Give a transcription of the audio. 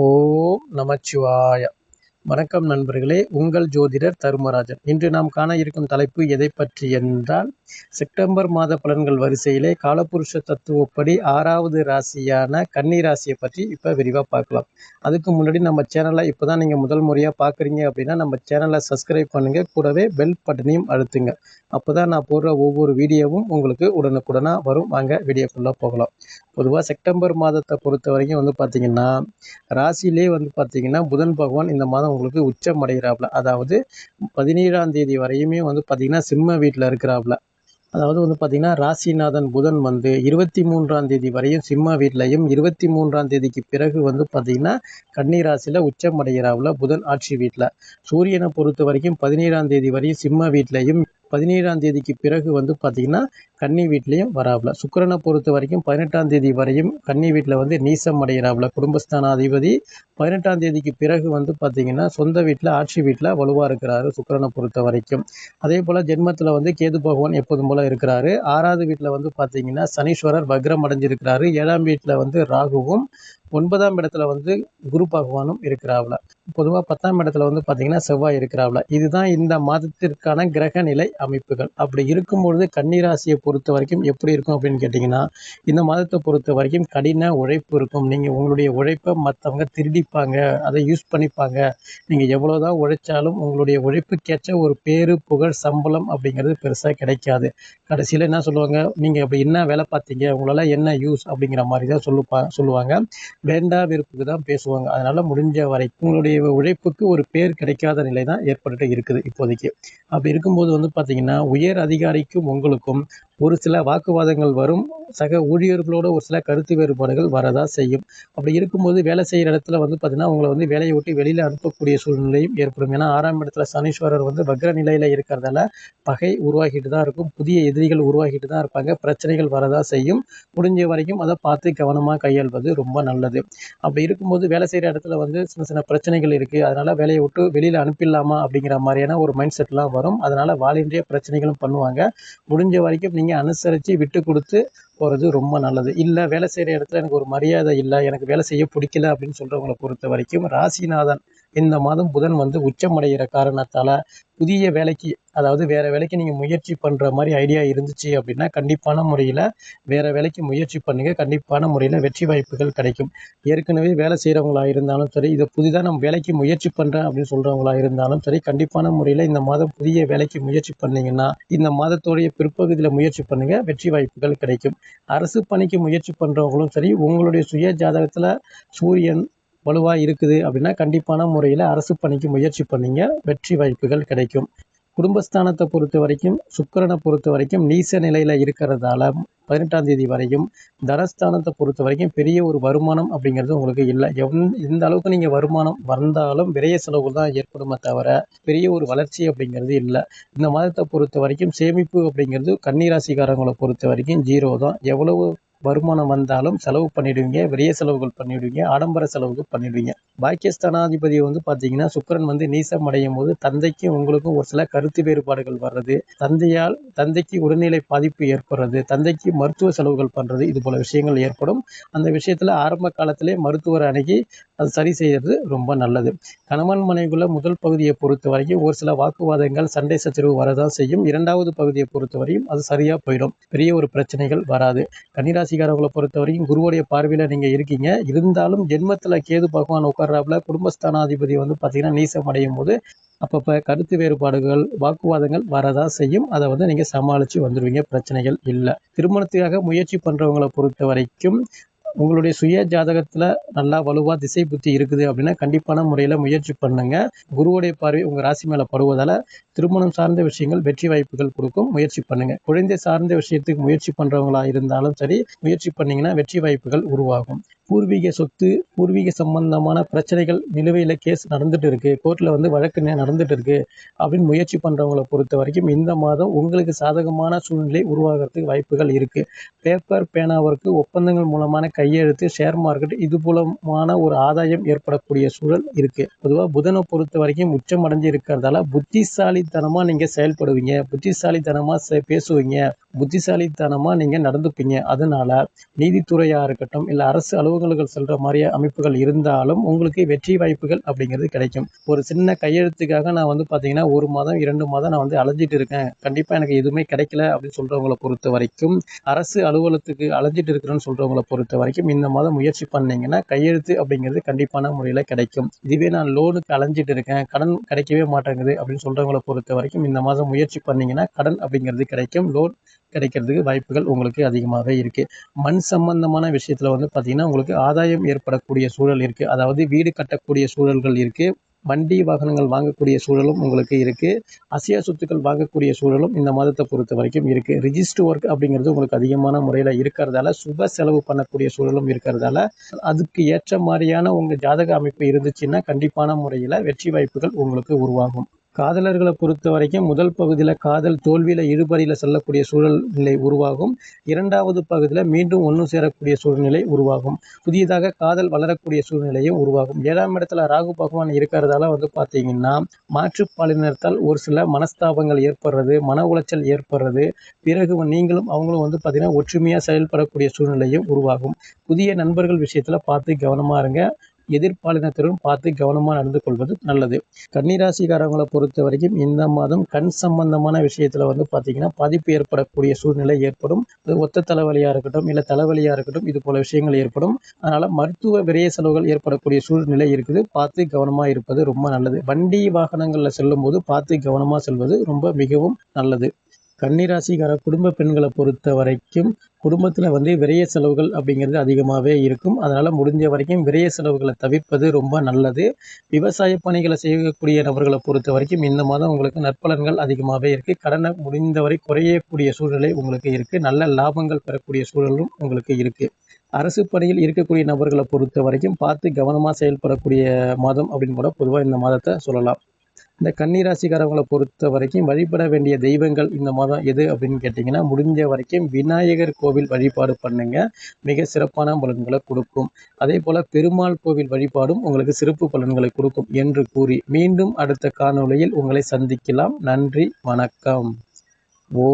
ஓம் நமச்சிவாய. வணக்கம் நண்பர்களே உங்கள் ஜோதிடர் தருமராஜன். இன்று நாம் காண இருக்கும் தலைப்பு எதை பற்றி என்றால் செப்டம்பர் மாத பலன்கள் வரிசையிலே காலபுருஷ தத்துவப்படி ஆறாவது ராசியான கன்னி ராசியை பற்றி இப்போ விரிவாக பார்க்கலாம். அதுக்கு முன்னாடி நம்ம சேனலை இப்போ தான் நீங்கள் முதல் முறையாக பார்க்குறீங்க அப்படின்னா நம்ம சேனலை சப்ஸ்கிரைப் பண்ணுங்கள் கூடவே பெல் பட்டனையும் அழுத்துங்க. அப்போ தான் நான் போடுற ஒவ்வொரு வீடியோவும் உங்களுக்கு உடனுக்குடனாக வரும். வாங்க வீடியோக்குள்ளே போகலாம். பொதுவாக செப்டம்பர் மாதத்தை பொறுத்த வரைக்கும் வந்து பார்த்திங்கன்னா ராசியிலே வந்து பார்த்திங்கன்னா புதன் பகவான் இந்த மாதம் உங்களுக்கு உச்சம் அடைகிறாப்புல அதாவது பதினேழாம் தேதி வரையுமே வந்து பார்த்திங்கன்னா சிம்ம வீட்டில் இருக்கிறாப்புல அதாவது வந்து பார்த்திங்கன்னா ராசிநாதன் புதன் வந்து இருபத்தி மூன்றாம் தேதி வரையும் சிம்ம வீட்லையும் இருபத்தி மூன்றாம் தேதிக்கு பிறகு வந்து பார்த்திங்கன்னா கன்னி ராசியில் உச்சம் அடைகிறாவில் புதன் ஆட்சி வீட்டில் சூரியனை பொறுத்த வரைக்கும் பதினேழாம் தேதி வரையும் சிம்ம வீட்லையும் பதினேழாம் தேதிக்கு பிறகு வந்து பார்த்திங்கன்னா கன்னி வீட்லேயும் வராப்புல சுக்கரனை பொறுத்த வரைக்கும் பதினெட்டாம் தேதி வரையும் கன்னி வீட்டில் வந்து நீசம் அடைகிறாப்புல குடும்பஸ்தானாதிபதி பதினெட்டாம் தேதிக்கு பிறகு வந்து பார்த்திங்கன்னா சொந்த வீட்டில் ஆட்சி வீட்டில் வலுவாக இருக்கிறாரு சுக்கரனை பொறுத்த வரைக்கும். அதே போல் ஜென்மத்தில் வந்து கேது பகவான் எப்போதும் போல் இருக்கிறாரு. ஆறாவது வீட்டில் வந்து பார்த்திங்கன்னா சனீஸ்வரர் வக்ரம் அடைஞ்சிருக்கிறாரு. ஏழாம் வீட்டில் வந்து ராகுவும் ஒன்பதாம் இடத்துல வந்து குரு பகவானும் இருக்கிறாவில் பொதுவாக பத்தாம் இடத்துல வந்து பார்த்தீங்கன்னா செவ்வாய் இருக்கிறாவில் இதுதான் இந்த மாதத்திற்கான கிரக நிலை அமைப்புகள். அப்படி இருக்கும்பொழுது கன்னிராசியை பொறுத்த வரைக்கும் எப்படி இருக்கும் அப்படின்னு கேட்டிங்கன்னா இந்த மாதத்தை பொறுத்த வரைக்கும் கடின உழைப்பு இருக்கும். நீங்கள் உங்களுடைய உழைப்பை மற்றவங்க திருடிப்பாங்க அதை யூஸ் பண்ணிப்பாங்க. நீங்கள் எவ்வளோதான் உழைச்சாலும் உங்களுடைய உழைப்புக்கேற்ற ஒரு பேரு புகழ் சம்பளம் அப்படிங்கிறது பெருசாக கிடைக்காது. கடைசியில் என்ன சொல்லுவாங்க? நீங்கள் அப்படி என்ன வேலை பார்த்தீங்க? உங்களால் என்ன யூஸ் அப்படிங்கிற மாதிரி தான் சொல்லுப்பா சொல்லுவாங்க. வேண்டா வெறுப்புக்கு தான் பேசுவாங்க. அதனால் முடிஞ்ச வரைக்கும் உங்களுடைய உழைப்புக்கு ஒரு பேர் கிடைக்காத நிலை தான் ஏற்பட்டுட்டு இருக்குது இப்போதைக்கு. அப்படி இருக்கும்போது வந்து பார்த்திங்கன்னா உயர் அதிகாரிக்கும் உங்களுக்கும் ஒரு சில வாக்குவாதங்கள் வரும். சக ஊழியர்களோட ஒரு சில கருத்து வேறுபாடுகள் வரதா செய்யும். அப்படி இருக்கும்போது வேலை செய்கிற இடத்துல வந்து பார்த்திங்கன்னா உங்களை வந்து வேலையை விட்டு வெளியில் அனுப்பக்கூடிய சூழ்நிலையும் ஏற்படும். ஏன்னா ஆறாம் இடத்துல சனீஸ்வரர் வந்து வக்ர நிலையில் இருக்கிறதால பகை உருவாகிட்டு தான் இருக்கும். புதிய எதிரிகள் உருவாகிட்டு தான் இருப்பாங்க. பிரச்சனைகள் வரதா செய்யும். முடிஞ்ச வரைக்கும் அதை பார்த்து கவனமாக கையாள்வது ரொம்ப நல்லது. அப்படி இருக்கும்போது வேலை செய்கிற இடத்துல வந்து சின்ன சின்ன பிரச்சனைகள் இருக்குது அதனால் வேலையை விட்டு வெளியில் அனுப்பிடலாமா அப்படிங்கிற மாதிரியான ஒரு மைண்ட் செட்லாம் வரும். அதனால் வாலின்றிய பிரச்சனைகளும் பண்ணுவாங்க. முடிஞ்ச வரைக்கும் நீங்கள் அனுசரித்து விட்டு கொடுத்து போகிறது ரொம்ப நல்லது. இல்லை வேலை செய்கிற இடத்துல எனக்கு ஒரு மரியாதை இல்லை எனக்கு வேலை செய்ய பிடிக்கல அப்படின்னு சொல்கிறவங்களை பொறுத்த வரைக்கும் ராசிநாதன் இந்த மாதம் புதன் வந்து உச்சமடைகிற காரணத்தால் புதிய வேலைக்கு அதாவது வேறு வேலைக்கு நீங்கள் முயற்சி பண்ணுற மாதிரி ஐடியா இருந்துச்சு அப்படின்னா கண்டிப்பான முறையில் வேறு வேலைக்கு முயற்சி பண்ணுங்கள் கண்டிப்பான முறையில் வெற்றி வாய்ப்புகள் கிடைக்கும். ஏற்கனவே வேலை செய்கிறவங்களா இருந்தாலும் சரி இதை புதிதாக நம்ம வேலைக்கு முயற்சி பண்ணுறேன் அப்படின்னு சொல்கிறவங்களா இருந்தாலும் சரி கண்டிப்பான முறையில் இந்த மாதம் புதிய வேலைக்கு முயற்சி பண்ணிங்கன்னா இந்த மாதத்தோடைய பிற்பகுதியில் முயற்சி பண்ணுங்கள் வெற்றி வாய்ப்புகள் கிடைக்கும். அரசு பணிக்கு முயற்சி பண்ணுறவங்களும் சரி உங்களுடைய சுய ஜாதகத்தில் சூரியன் வலுவாக இருக்குது அப்படின்னா கண்டிப்பான முறையில் அரசு பணிக்கு முயற்சி பண்ணிங்க. வெற்றி வாய்ப்புகள் கிடைக்கும். குடும்பஸ்தானத்தை பொறுத்த வரைக்கும் சுக்கரனை பொறுத்த வரைக்கும் நீச நிலையில் இருக்கிறதால பதினெட்டாம் தேதி வரையும் தனஸ்தானத்தை பொறுத்த வரைக்கும் பெரிய ஒரு வருமானம் அப்படிங்கிறது உங்களுக்கு இல்லை. எவ் எந்த அளவுக்கு நீங்கள் வருமானம் வந்தாலும் விரைய செலவுகள் தான் ஏற்படுமே தவிர பெரிய ஒரு வளர்ச்சி அப்படிங்கிறது இல்லை. இந்த மாதத்தை பொறுத்த வரைக்கும் சேமிப்பு அப்படிங்கிறது கன்னிராசிக்காரங்களை பொறுத்த வரைக்கும் ஜீரோ தான். எவ்வளவு வருமானம் வந்தாலும் செலவு பண்ணிடுவீங்க விரைய செலவுகள் பண்ணிடுவீங்க ஆடம்பர செலவுகள் பண்ணிடுவீங்க. பாக்கியஸ்தானாதிபதி வந்து பார்த்தீங்கன்னா சுக்கரன் வந்து நீசம் அடையும் போது தந்தைக்கும் உங்களுக்கும் ஒரு சில கருத்து வேறுபாடுகள் வர்றது. தந்தையால் தந்தைக்கு உடல்நிலை பாதிப்பு ஏற்படுறது தந்தைக்கு மருத்துவ செலவுகள் பண்ணுறது இது போல விஷயங்கள் ஏற்படும். அந்த விஷயத்தில் ஆரம்ப காலத்திலே மருத்துவர் அணுகி அது சரி செய்யறது ரொம்ப நல்லது. கணவன் மனைவிக்குள்ள முதல் பகுதியை பொறுத்த வரைக்கும் ஒரு சில வாக்குவாதங்கள் சண்டை சச்சரவு வரதான் செய்யும். இரண்டாவது பகுதியை பொறுத்த வரையும் அது சரியாக போயிடும். பெரிய ஒரு பிரச்சனைகள் வராது. கன்னிராசிக்காரவங்களை பொறுத்த வரைக்கும் குருவுடைய பார்வையில் நீங்கள் இருக்கீங்க. இருந்தாலும் ஜென்மத்தில் கேது பகவான் உட்கார்றாப்புல குடும்பஸ்தானாதிபதி வந்து பார்த்தீங்கன்னா நீசம் அடையும் போது அப்பப்போ கருத்து வேறுபாடுகள் வாக்குவாதங்கள் வரதா செய்யும். அதை வந்து நீங்கள் சமாளித்து வந்துடுவீங்க பிரச்சனைகள் இல்லை. திருமணத்துக்காக முயற்சி பண்ணுறவங்களை பொறுத்த வரைக்கும் உங்களுடைய சுய ஜாதகத்தில் நல்லா வலுவாக திசை புத்தி இருக்குது அப்படின்னா கண்டிப்பான முறையில் முயற்சி பண்ணுங்க. குருவுடைய பார்வை உங்கள் ராசி மேலே படுவதால் திருமணம் சார்ந்த விஷயங்கள் வெற்றி வாய்ப்புகள் கொடுக்கும். முயற்சி பண்ணுங்க. குழந்தை சார்ந்த விஷயத்துக்கு முயற்சி பண்ணுறவங்களா இருந்தாலும் சரி முயற்சி பண்ணீங்கன்னா வெற்றி வாய்ப்புகள் உருவாகும். பூர்வீக சொத்து பூர்வீக சம்பந்தமான பிரச்சனைகள் நிலுவையில் கேஸ் நடந்துட்டு இருக்கு. கோர்ட்டில் வந்து வழக்கு நடந்துட்டு இருக்கு. அப்படின்னு முயற்சி பண்ணுறவங்களை பொறுத்த வரைக்கும் இந்த மாதம் உங்களுக்கு சாதகமான சூழ்நிலை உருவாகிறதுக்கு வாய்ப்புகள் இருக்கு. பேப்பர் பேனாவிற்கு ஒப்பந்தங்கள் மூலமான கையெழுத்து ஷேர் மார்க்கெட் இது மூலமான ஒரு ஆதாயம் ஏற்படக்கூடிய சூழல் இருக்கு. பொதுவாக புதனை பொறுத்த வரைக்கும் உச்சம் அடைஞ்சு இருக்கிறதால புத்திசாலித்தனமாக நீங்கள் செயல்படுவீங்க புத்திசாலித்தனமாக பேசுவீங்க. புத்திசாலித்தனமாக நீங்கள் நடந்துப்பீங்க. அதனால் நீதித்துறையாக இருக்கட்டும் இல்லை அரசு அலுவலகங்கள் செல்கிற மாதிரி அமைப்புகள் இருந்தாலும் உங்களுக்கு வெற்றி வாய்ப்புகள் அப்படிங்கிறது கிடைக்கும். ஒரு சின்ன கையெழுத்துக்காக நான் வந்து பார்த்தீங்கன்னா ஒரு மாதம் இரண்டு மாதம் நான் வந்து அலைஞ்சிட்டு இருக்கேன். கண்டிப்பாக எனக்கு எதுவுமே கிடைக்கல அப்படின்னு சொல்கிறவங்களை பொறுத்த வரைக்கும் அரசு அலுவலகத்துக்கு அலைஞ்சிட்டு இருக்கிறேன்னு சொல்கிறவங்களை பொறுத்த வரைக்கும் இந்த மாதம் முயற்சி பண்ணிங்கன்னா கையெழுத்து அப்படிங்கிறது கண்டிப்பான முறையில் கிடைக்கும். இதுவே நான் லோனுக்கு அலைஞ்சிட்டு இருக்கேன். கடன் கிடைக்கவே மாட்டேங்குது அப்படின்னு சொல்கிறவங்களை பொறுத்த வரைக்கும் இந்த மாதம் முயற்சி பண்ணிங்கன்னா கடன் அப்படிங்கிறது கிடைக்கும். லோன் கிடைக்கிறதுக்கு வாய்ப்புகள் உங்களுக்கு அதிகமாகவே இருக்குது மண் சம்பந்தமான விஷயத்தில் வந்து பார்த்திங்கன்னா உங்களுக்கு ஆதாயம் ஏற்படக்கூடிய சூழல் இருக்குது அதாவது வீடு கட்டக்கூடிய சூழல்கள் இருக்குது வண்டி வாகனங்கள் வாங்கக்கூடிய சூழலும் உங்களுக்கு இருக்குது அசையா சொத்துக்கள் வாங்கக்கூடிய சூழலும் இந்த மாதத்தை பொறுத்த வரைக்கும் இருக்குது ரிஜிஸ்டர் ஒர்க் அப்படிங்கிறது உங்களுக்கு அதிகமான முறையில் இருக்கிறதால சுப செலவு பண்ணக்கூடிய சூழலும் இருக்கிறதால அதுக்கு ஏற்ற மாதிரியான உங்கள் ஜாதக அமைப்பு இருந்துச்சுன்னா கண்டிப்பான முறையில் வெற்றி வாய்ப்புகள் உங்களுக்கு உருவாகும். காதலர்களை பொறுத்த வரைக்கும் முதல் பகுதியில் காதல் தோல்வியில் இழுபறியில் செல்லக்கூடிய சூழல் நிலை உருவாகும். இரண்டாவது பகுதியில் மீண்டும் ஒன்று சேரக்கூடிய சூழ்நிலை உருவாகும். புதியதாக காதல் வளரக்கூடிய சூழ்நிலையும் உருவாகும். ஏழாம் இடத்துல ராகு பகவான் இருக்கிறதால வந்து பார்த்தீங்கன்னா மாற்றுப்பாலினத்தால் ஒரு சில மனஸ்தாபங்கள் ஏற்படுறது மன உளைச்சல் ஏற்படுறது. பிறகு நீங்களும் அவங்களும் வந்து பார்த்தீங்கன்னா ஒற்றுமையாக செயல்படக்கூடிய சூழ்நிலையும் உருவாகும். புதிய நண்பர்கள் விஷயத்தில் பார்த்து கவனமாக இருங்க. எதிர்பாலினத்திலும் பார்த்து கவனமாக நடந்து கொள்வது நல்லது. கன்னிராசிக்காரங்களை பொறுத்த வரைக்கும் இந்த மாதம் கண் சம்பந்தமான விஷயத்தில் வந்து பார்த்தீங்கன்னா பாதிப்பு ஏற்படக்கூடிய சூழ்நிலை ஏற்படும். அது ஒத்த தலைவலியாக இருக்கட்டும் இல்லை தலைவலியாக இருக்கட்டும் இது போல விஷயங்கள் ஏற்படும். அதனால் மருத்துவ விரைய செலவுகள் ஏற்படக்கூடிய சூழ்நிலை இருக்குது. பார்த்து கவனமாக இருப்பது ரொம்ப நல்லது. வண்டி வாகனங்களில் செல்லும்போது பார்த்து கவனமாக செல்வது ரொம்ப மிகவும் நல்லது. கன்னிராசிக்கார குடும்ப பெண்களை பொறுத்த வரைக்கும் குடும்பத்தில் வந்து விரைய செலவுகள் அப்படிங்கிறது அதிகமாகவே இருக்கும். அதனால் முடிஞ்ச வரைக்கும் விரைய செலவுகளை தவிர்ப்பது ரொம்ப நல்லது. விவசாய பணிகளை செய்யக்கூடிய நபர்களை பொறுத்த வரைக்கும் இந்த மாதம் உங்களுக்கு நற்பலன்கள் அதிகமாகவே இருக்குது கடனை முடிந்தவரை குறையக்கூடிய சூழ்நிலை உங்களுக்கு இருக்குது நல்ல லாபங்கள் பெறக்கூடிய சூழலும் உங்களுக்கு இருக்குது அரசு பணியில் இருக்கக்கூடிய நபர்களை பொறுத்த வரைக்கும் பார்த்து கவனமாக செயல்படக்கூடிய மாதம் அப்படின்னு கூட பொதுவாக இந்த மாதத்தை சொல்லலாம். இந்த கன்னிராசிக்காரவங்களை பொறுத்த வரைக்கும் வழிபட வேண்டிய தெய்வங்கள் இந்த மாதம் எது அப்படின்னு கேட்டிங்கன்னா முடிஞ்ச வரைக்கும் விநாயகர் கோவில் வழிபாடு பண்ணுங்கள் மிக சிறப்பான பலன்களை கொடுக்கும். அதே போல் பெருமாள் கோவில் வழிபாடும் உங்களுக்கு சிறப்பு பலன்களை கொடுக்கும் என்று கூறி மீண்டும் அடுத்த காணொளியில் உங்களை சந்திக்கலாம். நன்றி வணக்கம். ஓ